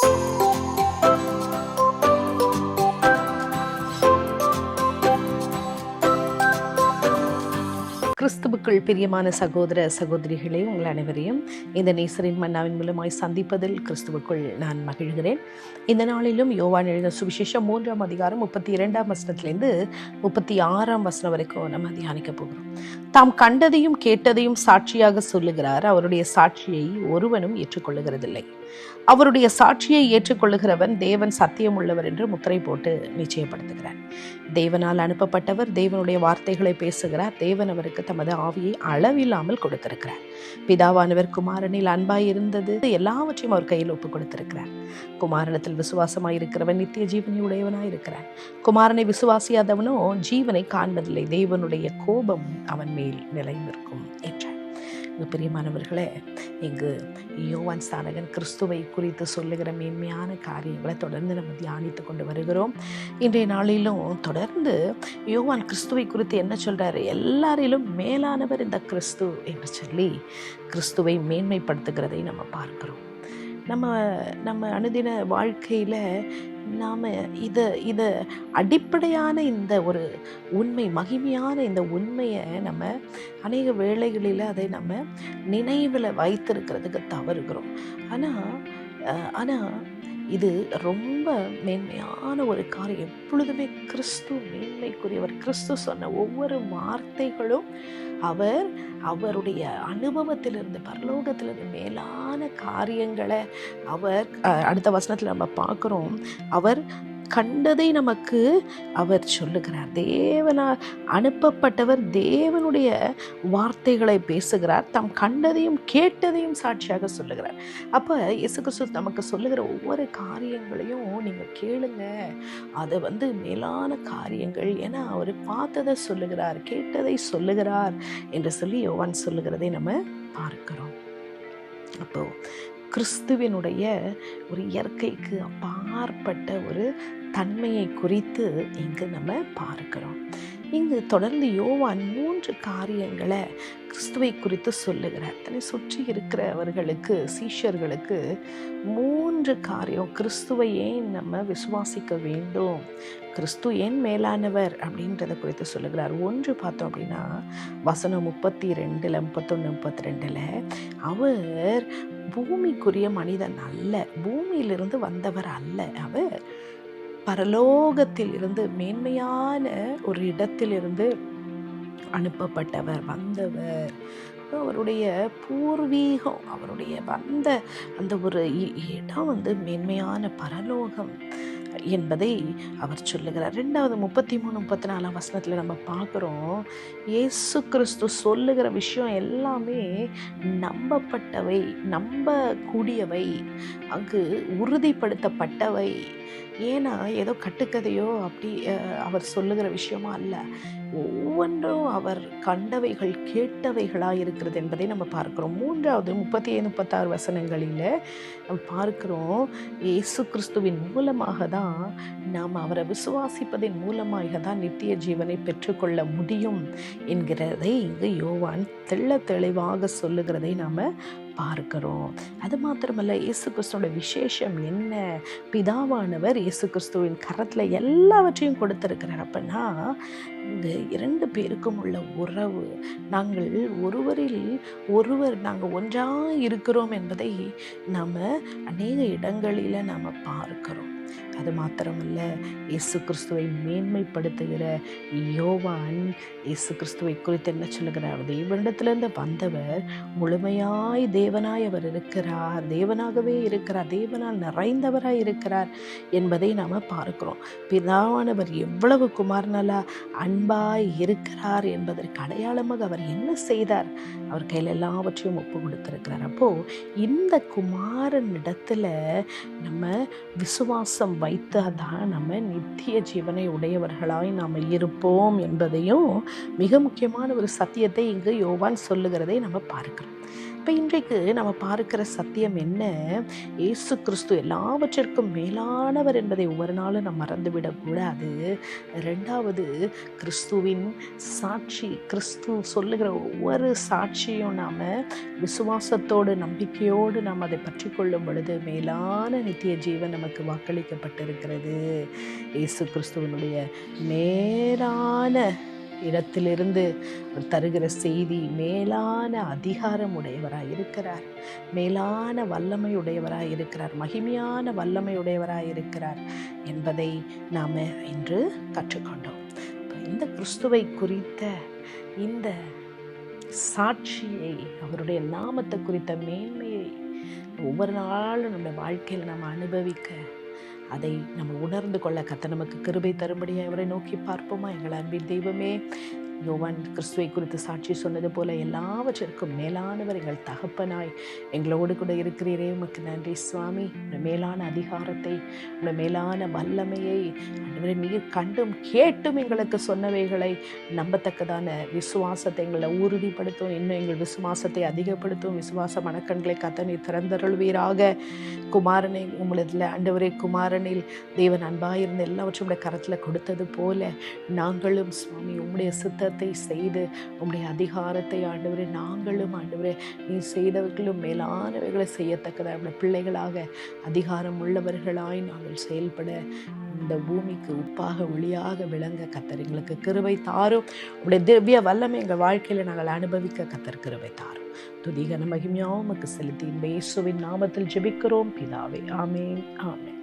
Thank you. கிறிஸ்துவுக்குள் பிரியமான சகோதர சகோதரிகளே உங்கள் அனைவரையும் இந்த நேசரின் மன்னாவின் மூலமாய் சந்திப்பதில் கிறிஸ்துவுக்குள் நான் மகிழ்கிறேன். இந்த நாளிலும் யோவான் எழுத சுவிசேஷம் மூன்றாம் அதிகாரம் முப்பத்தி இரண்டாம் வசனத்திலேருந்து முப்பத்தி ஆறாம் வசனம் வரைக்கும் நம்ம தியானிக்க போகிறோம். தாம் கண்டதையும் கேட்டதையும் சாட்சியாக சொல்லுகிறார். அவருடைய சாட்சியை ஒருவனும் ஏற்றுக்கொள்ளுகிறதில்லை. அவருடைய சாட்சியை ஏற்றுக்கொள்ளுகிறவன் தேவன் சத்தியம் உள்ளவர் என்று முத்திரை போட்டு நிச்சயப்படுத்துகிறார். தேவனால் அனுப்பப்பட்டவர் தேவனுடைய வார்த்தைகளை பேசுகிறார். தேவன் அவருக்கு தமது ஆவியை அளவில்லாமல் கொடுத்திருக்கிறார். பிதாவானவர் குமாரனில் அன்பாய் இருந்தது. எல்லாவற்றையும் அவர் கையில் ஒப்பு கொடுத்திருக்கிறார். குமாரனத்தில் விசுவாசமாய் இருக்கிறவன் நித்திய ஜீவனை உடையவனாய் இருக்கிறான் குமாரனை விசுவாசியாதவனோ ஜீவனை காண்பதில்லை. தேவனுடைய கோபம் அவன் மேல் நிலைநிற்கும் என்றார் பிரியமானவர்களே இங்கு யோவான் ஸ்தானகன் கிறிஸ்துவை குறித்து சொல்லுகிற மேன்மையான காரியங்களை தொடர்ந்து நம்ம தியானித்து கொண்டு வருகிறோம். இன்றைய நாளிலும் தொடர்ந்து யோவான் கிறிஸ்துவை குறித்து என்ன சொல்கிறாரு எல்லாரிலும் மேலானவர் இந்த கிறிஸ்து என்று சொல்லி கிறிஸ்துவை மேன்மைப்படுத்துகிறதை நம்ம பார்க்கிறோம். நம்ம நம்ம அனுதின வாழ்க்கையில் நாம் இதை இதை அடிப்படையான இந்த ஒரு உண்மை மகிமையான இந்த உண்மையை நம்ம அநேக வேளைகளில் அதை நம்ம நினைவில் வைத்திருக்கிறதுக்கு தவறுகிறோம். ஆனால் ஆனால் இது ரொம்ப மேன்மையான ஒரு காரியம். எப்பொழுதுமே கிறிஸ்து மேன்மைக்குரியவர். கிறிஸ்து சொன்ன ஒவ்வொரு வார்த்தைகளும் அவர் அவருடைய அனுபவத்திலிருந்து பரலோகத்திலிருந்து மேலான காரியங்களை அவர் அடுத்த வசனத்தில் நம்ம பார்க்குறோம். அவர் கண்டதை நமக்கு அவர் சொல்லுகிறார். தேவனால் அனுப்பப்பட்டவர் தேவனுடைய வார்த்தைகளை பேசுகிறார். தாம் கண்டதையும் கேட்டதையும் சாட்சியாக சொல்லுகிறார். அப்போ இயேசு கிறிஸ்து நமக்கு சொல்லுகிற ஒவ்வொரு காரியங்களையும் நீங்கள் கேளுங்க. அதை வந்து மேலான காரியங்கள் ஏன்னா அவர் பார்த்ததை சொல்லுகிறார் கேட்டதை சொல்லுகிறார் என்று சொல்லி யோவான் சொல்லுகிறதை நம்ம பார்க்கிறோம். அப்போ கிறிஸ்துவினுடைய ஒரு இயற்கைக்கு அப்பாற்பட்ட ஒரு தன்மையை குறித்து இங்கு நம்ம பார்க்கிறோம். இங்கு தொடர்ந்து யோவான் மூன்று காரியங்களை கிறிஸ்துவை குறித்து சொல்லுகிறார். தன்னை சுற்றி இருக்கிறவர்களுக்கு சீஷர்களுக்கு மூன்று காரியம் கிறிஸ்துவை ஏன் நம்ம விசுவாசிக்க வேண்டும்? கிறிஸ்து ஏன் மேலானவர் அப்படின்றத குறித்து சொல்லுகிறார். ஒன்று பார்த்தோம் அப்படின்னா வசனம் முப்பத்தி ரெண்டில் முப்பத்தொன்று முப்பத்தி ரெண்டில் அவர் பூமிக்குரிய மனிதன் அல்ல பூமியிலிருந்து வந்தவர் அல்ல அவர் பரலோகத்தில் இருந்து மேன்மையான ஒரு இடத்திலிருந்து அனுப்பப்பட்டவர் வந்தவர். அவருடைய பூர்வீகம் அவருடைய வந்த அந்த ஒரு இ- இடம் வந்து மேன்மையான பரலோகம். என்பதை அவர் சொல்லுகிறார். ரெண்டாவது முப்பத்தி மூணு முப்பத்தி நாலாம் வசனத்தில் நம்ம பார்க்குறோம் இயேசு கிறிஸ்து சொல்லுகிற விஷயம் எல்லாமே நம்பப்பட்டவை நம்பக்கூடியவை அங்கு உறுதிப்படுத்தப்பட்டவை. ஏன்னா ஏதோ கட்டுக்கதையோ அப்படி அவர் சொல்லுகிற விஷயமா அல்ல. ஒவ்வொன்றும் அவர் கண்டவைகள் கேட்டவைகளாக இருக்கிறது என்பதை நம்ம பார்க்கிறோம். மூன்றாவது முப்பத்தி ஏழு முப்பத்தாறு வசனங்களில் நம்ம பார்க்குறோம் இயேசு கிறிஸ்துவின் மூலமாக தான் நாம் அவரை விசுவாசிப்பதன் மூலமாக தான் நித்திய ஜீவனை பெற்றுக்கொள்ள முடியும் என்கிறதை இங்கு யோவான் தெள்ள தெளிவாக சொல்லுகிறதை நாம் பார்க்கிறோம். அது மாத்திரமல்ல இயேசு கிறிஸ்துவோட விசேஷம் என்ன? பிதாவானவர் இயேசு கிறிஸ்துவின் கரத்தில் எல்லாவற்றையும் கொடுத்துருக்கிறார். அப்படின்னா இந்த இரண்டு பேருக்கும் உள்ள உறவு நாங்கள் ஒருவரில் ஒருவர் நாங்கள் ஒன்றாக இருக்கிறோம் என்பதை நாம் அநேக இடங்களில் நாம் பார்க்கிறோம். அது மாத்திரமல்ல இயேசு கிறிஸ்துவை மேன்மைப்படுத்துகிற யோவான் இயேசு கிறிஸ்துவை குறித்து என்ன சொல்லுகிறார்? தேவனிடத்திலிருந்து வந்தவர் முழுமையாய் தேவனாய் அவர் இருக்கிறார் தேவனாகவே இருக்கிறார் தேவனால் நிறைந்தவராய் இருக்கிறார் என்பதை நாம் பார்க்கிறோம். பிதாவானவர் எவ்வளவு குமாரனலா அன்பாய் இருக்கிறார் என்பதற்கு அடையாளமாக அவர் என்ன செய்தார்? அவர் கையில் எல்லாவற்றையும் ஒப்பு கொடுத்துருக்கிறார். அப்போது இந்த குமாரன் இடத்துல நம்ம விசுவாசம் வைத்தால் தான் நம்ம நித்திய ஜீவனை உடையவர்களாய் நாம் இருப்போம் என்பதையும் மிக முக்கியமான ஒரு சத்தியத்தை இங்கு யோவான் சொல்லுகிறதை நம்ம பார்க்கிறோம். அப்போ இன்றைக்கு நம்ம பார்க்கிற சத்தியம் என்ன? இயேசு கிறிஸ்து எல்லாவற்றிற்கும் மேலானவர் என்பதை ஒவ்வொரு நாளும் நம்ம மறந்துவிடக்கூடாது ரெண்டாவது கிறிஸ்துவின் சாட்சி கிறிஸ்து சொல்லுகிற ஒவ்வொரு சாட்சியும் நாம் விசுவாசத்தோடு நம்பிக்கையோடு நாம் அதை பற்றி கொள்ளும் பொழுது மேலான நித்திய ஜீவன் நமக்கு வாக்களிக்கப்பட்டிருக்கிறது. இயேசு கிறிஸ்துவனுடைய மேலான இடத்திலிருந்து அவர் தருகிற செய்தி மேலான அதிகாரம் உடையவராக இருக்கிறார் மேலான வல்லமை உடையவராக இருக்கிறார் மகிமையான வல்லமை உடையவராக இருக்கிறார் என்பதை நாம் இன்று கற்றுக்கொண்டோம். இந்த கிறிஸ்துவை குறித்த இந்த சாட்சியை அவருடைய நாமத்தை குறித்த மேன்மையை ஒவ்வொரு நாளும் நம்ம வாழ்க்கையில் நம்ம அனுபவிக்க அதை நம்ம உணர்ந்து கொள்ள கத்த நமக்கு கிருபை தரும்படியாக அவரை நோக்கி பார்ப்போமா? எங்கள் அன்பின் தெய்வமே யோவான் கிறிஸ்துவை குறித்து சாட்சி சொன்னது போல எல்லாவற்றிற்கும் மேலானவர் எங்கள் தகப்பனாய். எங்களோடு கூட இருக்கிறீரே உமக்கு நன்றி சுவாமி. உடைய மேலான அதிகாரத்தை உடைய மேலான வல்லமையை ஆண்டவரே நீர் கண்டும் கேட்டும் எங்களுக்கு சொன்னவைகளை நம்பத்தக்கதான விசுவாசத்தை எங்களை உறுதிப்படுத்தும் இன்னும் எங்கள் விசுவாசத்தை அதிகப்படுத்தும் விசுவாச மனக்கண்களை கத்தனை திறந்தருள்வீராக. குமாரனை உங்களதில் அண்டவரே குமாரனில் தேவன் அன்பாயிருந்த எல்லாவற்றும் கரத்தில் கொடுத்தது போல நாங்களும் சுவாமி உம்முடைய சித்தத்தை செய்து உம்முடைய அதிகாரத்தை ஆண்டவரே நாங்களும் ஆண்டவரே நீ செய்தவர்களும் மேலானவைகளை செய்யத்தக்கதாக நம்முடைய பிள்ளைகளாக அதிகாரம் உள்ளவர்களாய் நாங்கள் செயல்பட இந்த பூமிக்கு உப்பாக ஒளியாக விளங்க கத்தர் எங்களுக்கு கிருவை தாரும். உடைய திவ்ய வல்லமை எங்கள் வாழ்க்கையில் நாங்கள் அனுபவிக்க கத்தர் கிருவை தாரும். துதிகன மகிமையாவும் செலுத்தி இந்த இயேசுவின் நாமத்தில் ஜெபிக்கிறோம். பிதாவே ஆமேன் ஆமேன்.